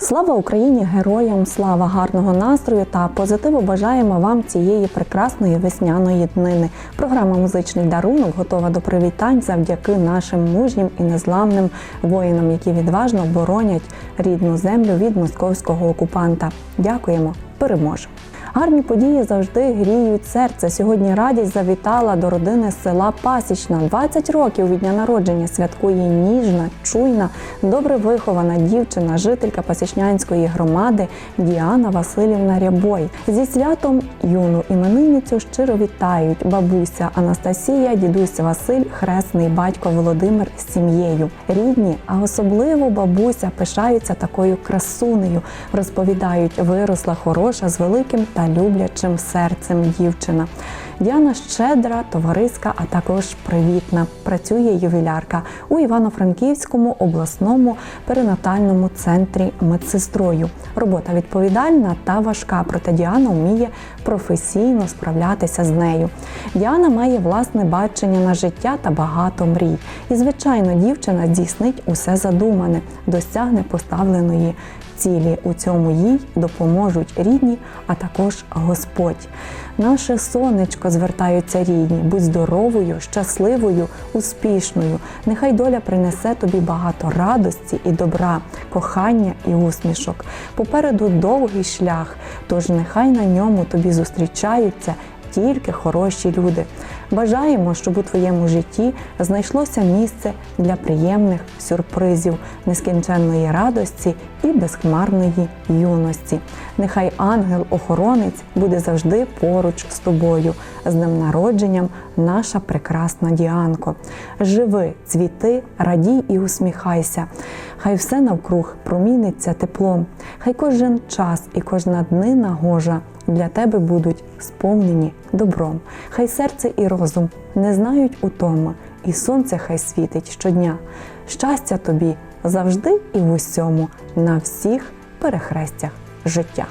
Слава Україні, героям, слава гарного настрою та позитиву бажаємо вам цієї прекрасної весняної днини. Програма Музичний дарунок готова до привітань завдяки нашим мужнім і незламним воїнам, які відважно боронять рідну землю від московського окупанта. Дякуємо, переможемо! Гарні події завжди гріють серце. Сьогодні радість завітала до родини села Пасічна. 20 років від дня народження святкує ніжна, чуйна, добре вихована дівчина, жителька Пасічнянської громади Діана Васильівна Рябой. Зі святом юну іменинницю щиро вітають бабуся Анастасія, дідусь Василь, хресний батько Володимир з сім'єю. Рідні, а особливо бабуся пишаються такою красунею. Розповідають, виросла хороша з великим та люблячим серцем дівчина. Діана щедра, товариська, а також привітна. Працює ювілярка у Івано-Франківському обласному перинатальному центрі медсестрою. Робота відповідальна та важка, проте Діана вміє професійно справлятися з нею. Діана має власне бачення на життя та багато мрій. І, звичайно, дівчина здійснить усе задумане, досягне поставленої цілі. У цьому їй допоможуть рідні, а також Господь. Наше сонечко звертаються рідні, будь здоровою, щасливою, успішною. Нехай доля принесе тобі багато радості і добра, кохання і усмішок. Попереду довгий шлях, тож нехай на ньому тобі зустрічаються тільки хороші люди. Бажаємо, щоб у твоєму житті знайшлося місце для приємних сюрпризів, нескінченної радості і безхмарної юності. Нехай ангел-охоронець буде завжди поруч з тобою. З днем народженням, наша прекрасна Діанко. Живи, цвіти, радій і усміхайся. Хай все навкруг проміниться теплом, хай кожен час і кожна днина гожа для тебе будуть сповнені добром. Хай серце і розум не знають утома, і сонце хай світить щодня. Щастя тобі завжди і в усьому, на всіх перехрестях життя.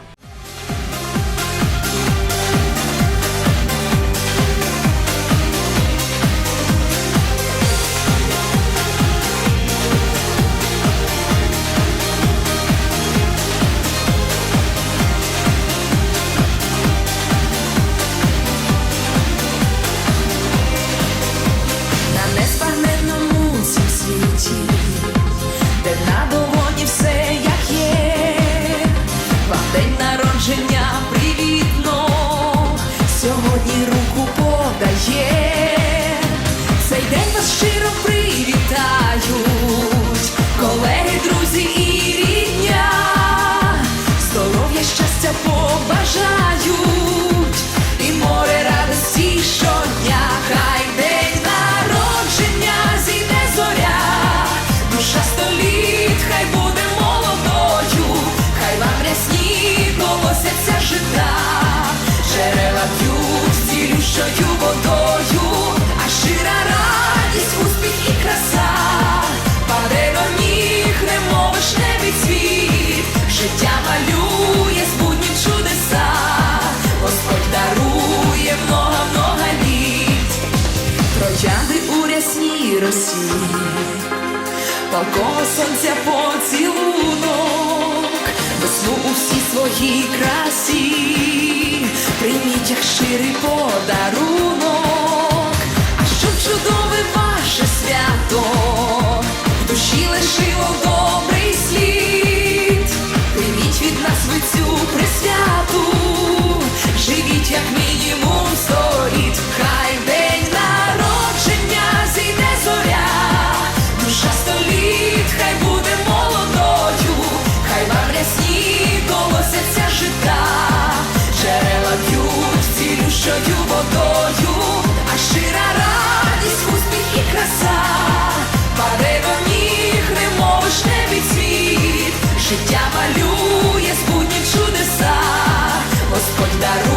Жита, джерела п'ють цілющою водою, а щира радість, успіх і краса, паде до ніг, немов вишневий цвіт, життя малює збудні чудеса, Господь дарує много-много літ, троянди у рясній росі, палкого сонця поцілунок, весну у всій своїй красі, прийміть як щирий подарунок, а щоб чудове ваше свято, в душі лишило цілющою водою, а щира радість, успіх і краса, паде до ніг, немов вишневий цвіт, життя малює збудні чудеса, Господь дарує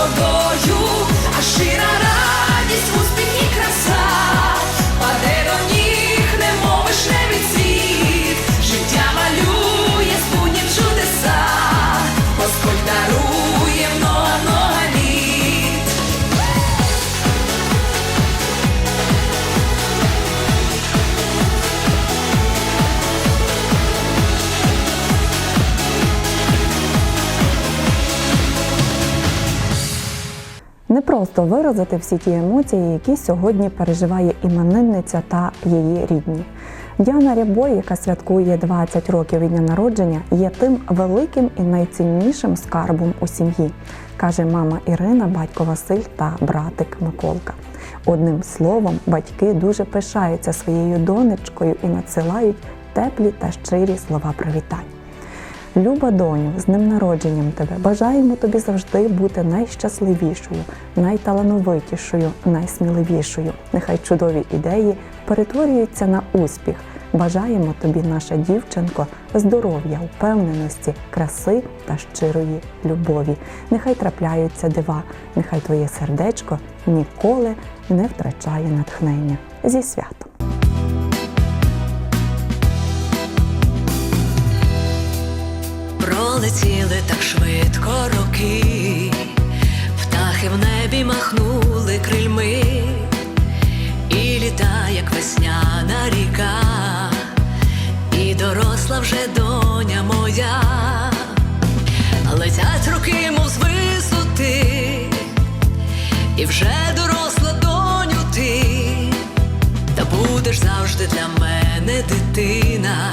водою, а щира Не просто виразити всі ті емоції, які сьогодні переживає іменинниця та її рідні. Діана Рябой, яка святкує 20 років від дня народження, є тим великим і найціннішим скарбом у сім'ї, каже мама Ірина, батько Василь та братик Миколка. Одним словом, батьки дуже пишаються своєю донечкою і надсилають теплі та щирі слова привітань. Люба доню, з днем народженням тебе. Бажаємо тобі завжди бути найщасливішою, найталановитішою, найсміливішою. Нехай чудові ідеї перетворюються на успіх. Бажаємо тобі, наша дівчинко, здоров'я, впевненості, краси та щирої любові. Нехай трапляються дива, нехай твоє сердечко ніколи не втрачає натхнення. Зі святом! Пролетіли так швидко роки, птахи в небі махнули крильми, і літа, як весняна ріка, і доросла вже доня моя, летять роки, мов з висоти, і вже доросла доню ти, та будеш завжди для мене дитина,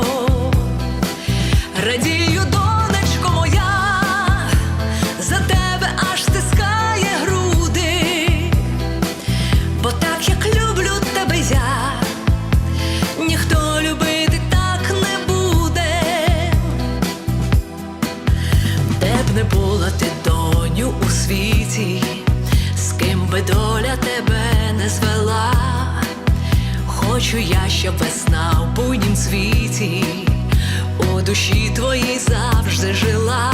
Щоб весна в буйнім світі, у душі твоїй завжди жила,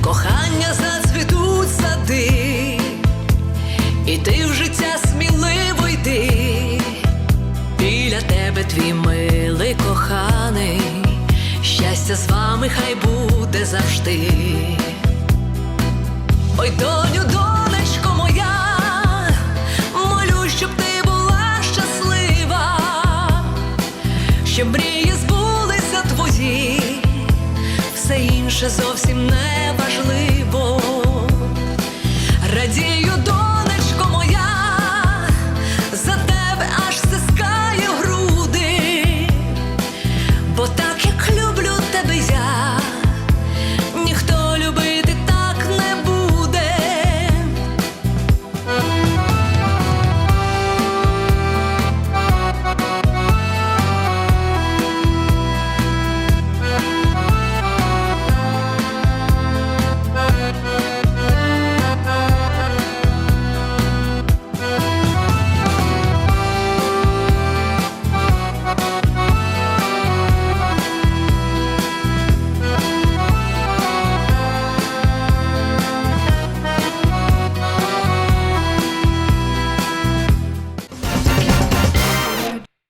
кохання зацвітуть сади, і ти в життя сміливо йди, біля тебе твій милий коханий, щастя з вами хай буде завжди. Ой, доню, доню щоб мрії збулися твої, все інше зовсім не.